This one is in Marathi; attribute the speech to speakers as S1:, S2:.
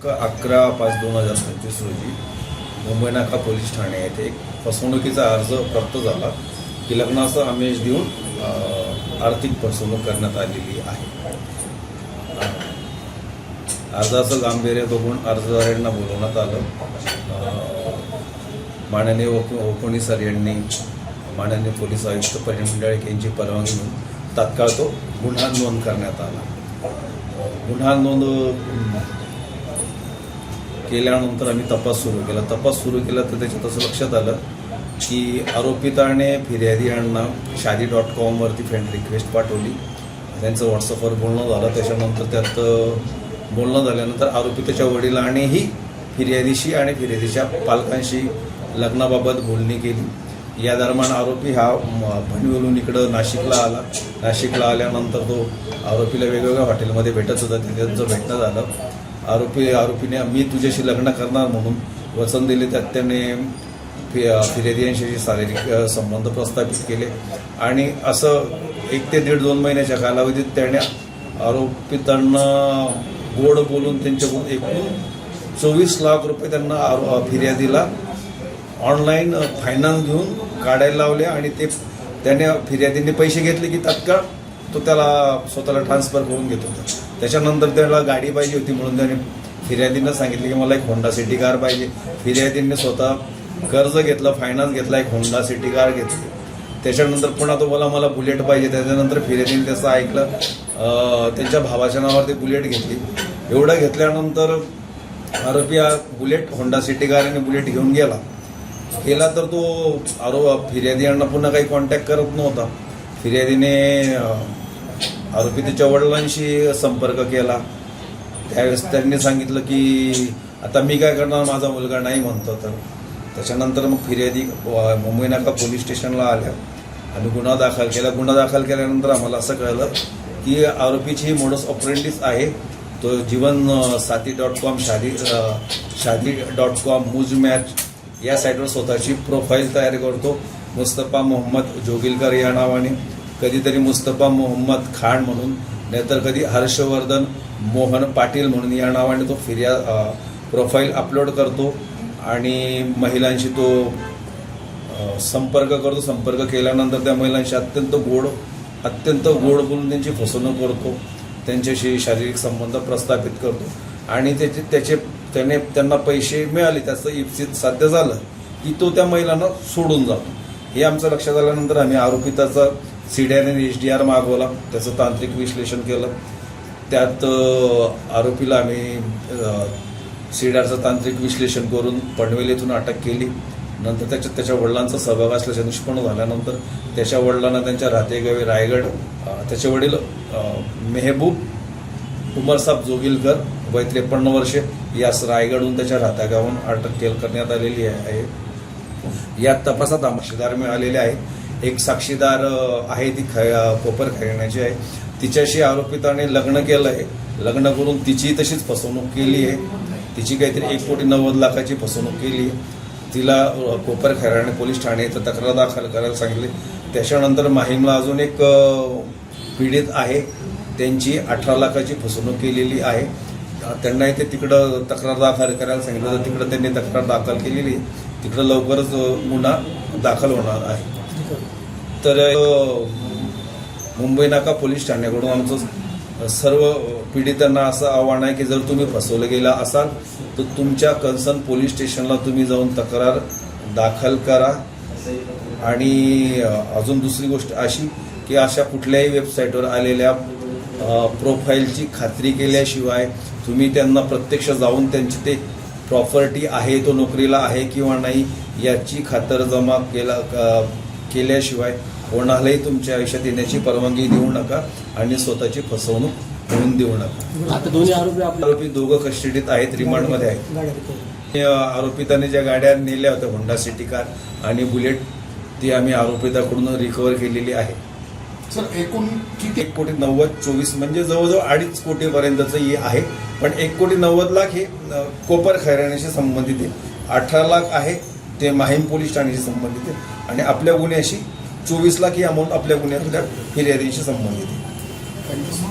S1: अकरा पाच दोन हजार पंचवीस रोजी मुंबई नाका पोलीस ठाणे येथे एक फसवणुकीचा अर्ज प्राप्त झाला. की लग्नाचा आमेश देऊन आर्थिक फसवणूक करण्यात आलेली आहे. अर्जाचं गांभीर्य बघून अर्जदारांना बोलवण्यात आलं. माननीय ओक ओकोणी सर यांनी माननीय पोलीस आयुक्त परिण यांची परवानगी घेऊन तात्काळ तो गुन्हा नोंद करण्यात आला. गुन्हा नोंद केल्यानंतर आम्ही तपास सुरू केला. तपास सुरू केला तर त्याच्यात असं लक्षात आलं की आरोपिताने फिर्यादी यांना शादी डॉट कॉमवरती फ्रेंड रिक्वेस्ट पाठवली. त्यांचं व्हॉट्सअपवर बोलणं झालं. त्याच्यानंतर त्यात बोलणं झाल्यानंतर आरोपी त्याच्या वडिलांनीही फिर्यादीशी आणि फिर्यादीच्या पालकांशी लग्नाबाबत बोलणी केली. या दरम्यान आरोपी हा भणीवरून इकडं नाशिकला आला. नाशिकला आल्यानंतर तो आरोपीला वेगवेगळ्या हॉटेलमध्ये भेटत होता. तिथे त्यांचं भेटणं झालं आरोपी आरोपीने मी तुझ्याशी लग्न करणार म्हणून वचन दिले त्यात त्याने फि फिर्यादी यांच्याशी शारीरिक संबंध प्रस्थापित केले. आणि असं एक ते दीड दोन महिन्याच्या कालावधीत त्याने आरोपितांना गोड बोलून त्यांच्याकडून एकूण चोवीस लाख रुपये त्यांना आरो फिर्यादीला ऑनलाईन फायनान्स घेऊन काढायला लावले आणि ते त्याने फिर्यादीने पैसे घेतले की तात्काळ तो त्याला स्वतःला ट्रान्सफर करून घेत होता. त्याच्यानंतर त्याला गाडी पाहिजे होती म्हणून त्याने फिर्यादीनं सांगितलं की मला एक होंडा सिटी कार पाहिजे. फिर्यादीने स्वतः कर्ज घेतलं फायनान्स घेतला एक होंडा सिटी कार घेतली. त्याच्यानंतर पुन्हा तो बोला मला बुलेट पाहिजे. त्याच्यानंतर फिर्यादीने त्याचं ऐकलं. त्यांच्या भावाच्या नावावरती बुलेट घेतली. एवढं घेतल्यानंतर आरोपी हा बुलेट होंडा सिटी कार आणि बुलेट घेऊन गेला. गेला तर तो आरो फिर्यादी यांना पुन्हा काही कॉन्टॅक्ट करत नव्हता. फिर्यादीने आरोपी त्याच्या वडिलांशी संपर्क केला. त्यावेळेस त्यांनी सांगितलं की आता मी काय करणार? माझा मुलगा नाही म्हणतो तर. त्याच्यानंतर मग फिर्यादी मुंबई नाका पोलीस स्टेशनला आल्या. आणि गुन्हा दाखल केला. गुन्हा दाखल केल्यानंतर आम्हाला असं कळलं की आरोपीची ही मोडस ऑपरेंटीस आहे. तो Jeevan Sathi dot com Shaadi Shaadi dot com Mooz match या साईटवर स्वतःची प्रोफाईल तयार करतो. मुस्तफा मोहम्मद जोगिलकर या नावाने. कधीतरी मुस्तफा मोहम्मद खान म्हणून नाहीतर कधी हर्षवर्धन मोहन पाटील म्हणून या नावाने तो फिर्या प्रोफाईल अपलोड करतो आणि महिलांशी तो संपर्क करतो. संपर्क केल्यानंतर त्या महिलांशी अत्यंत गोड अत्यंत गोड बोलून त्यांची फसवणूक करतो. त्यांच्याशी शारीरिक संबंध प्रस्थापित करतो. आणि त्याचे त्याचे त्याने त्यांना पैसे मिळाले. त्याचं इप्सित साध्य झालं की तो त्या महिलांना सोडून जातो. हे आमचं लक्षात आल्यानंतर आम्ही आरोपिताचा सी डी आर आणि एच डी आर मागवला त्याचं तांत्रिक विश्लेषण केलं. त्यात आरोपीला आम्ही सीडारचं तांत्रिक विश्लेषण करून पनवेल येथून अटक केली. नंतर त्याच्यात त्याच्या वडिलांचा सहभाग असल्याचे निष्पन्न झाल्यानंतर त्याच्या वडिलांना त्यांच्या राहतेगावी रायगड त्याचे वडील मेहबूब उमरसाब जोगिलकर वय त्रेपन्न वर्षे यास रायगडहून त्याच्या राहत्यागावून अटक केल करण्यात आलेली आहे. या तपासात साक्षीदार मिळालेले आहेत एक साक्षीदार आहे ती ख कोपर खैरण्याची आहे. तिच्याशी आरोपिताने लग्न केलं आहे लग्न करून तिची तशीच फसवणूक केली आहे. तिची काहीतरी एक कोटी नव्वद लाखाची फसवणूक केली आहे. तिला कोपर खैराणे पोलीस ठाणे इथं तक्रार दाखल करायला सांगितले. त्याच्यानंतर माहीमला अजून एक पीडित आहे. त्यांची अठरा लाखाची फसवणूक केलेली आहे. त्यांना इथे तिकडं तक्रार दाखल करायला सांगितलं. तर तिकडं त्यांनी तक्रार दाखल केलेली आहे. तिकडं लवकरच गुन्हा दाखल होणार आहे. तर मुंबई नाका पोलीस ठाण्याकडून आमचं सर्व पीडितांना असं आव्हान आहे की जर तुम्ही फसवलं गेला असाल तर तुमच्या कन्सर्न पोलीस स्टेशनला तुम्ही जाऊन तक्रार दाखल करा. आणि अजून दुसरी गोष्ट अशी की अशा कुठल्याही वेबसाईटवर आलेल्या प्रोफाईलची खात्री केल्याशिवाय तुम्ही त्यांना प्रत्यक्ष जाऊन त्यांची ते प्रॉपर्टी आहे तो नोकरीला आहे किंवा नाही याची खातरजमा केला केल्याशिवाय कोणालाही तुमच्या आयुष्यात येण्याची परवानगी देऊ नका आणि स्वतःची फसवणूक होऊन देऊ नका.
S2: आता दोन्ही आरोपी
S1: आरोपी दोघं कस्टडीत आहेत रिमांडमध्ये आहेत. हे, आरोपिताने ज्या गाड्या नेल्या होत्या होंडा सिटी कार आणि बुलेट ती आम्ही आरोपिताकडून रिकव्हर केलेली आहे.
S3: सर एकूण किती
S1: एक कोटी नव्वद चोवीस म्हणजे जवळजवळ अडीच कोटीपर्यंतचं हे आहे. पण एक कोटी नव्वद लाख हे कोपर खैराण्याशी संबंधित आहे. अठरा लाख आहे ते माहीम पोलीस ठाण्याशी संबंधित आहे. आणि आपल्या गुन्ह्याशी चोवीस लाख ही अमाऊंट आपल्या गुन्ह्यातल्या फिर्यादीशी संबंधित आहे.
S3: थँक्यू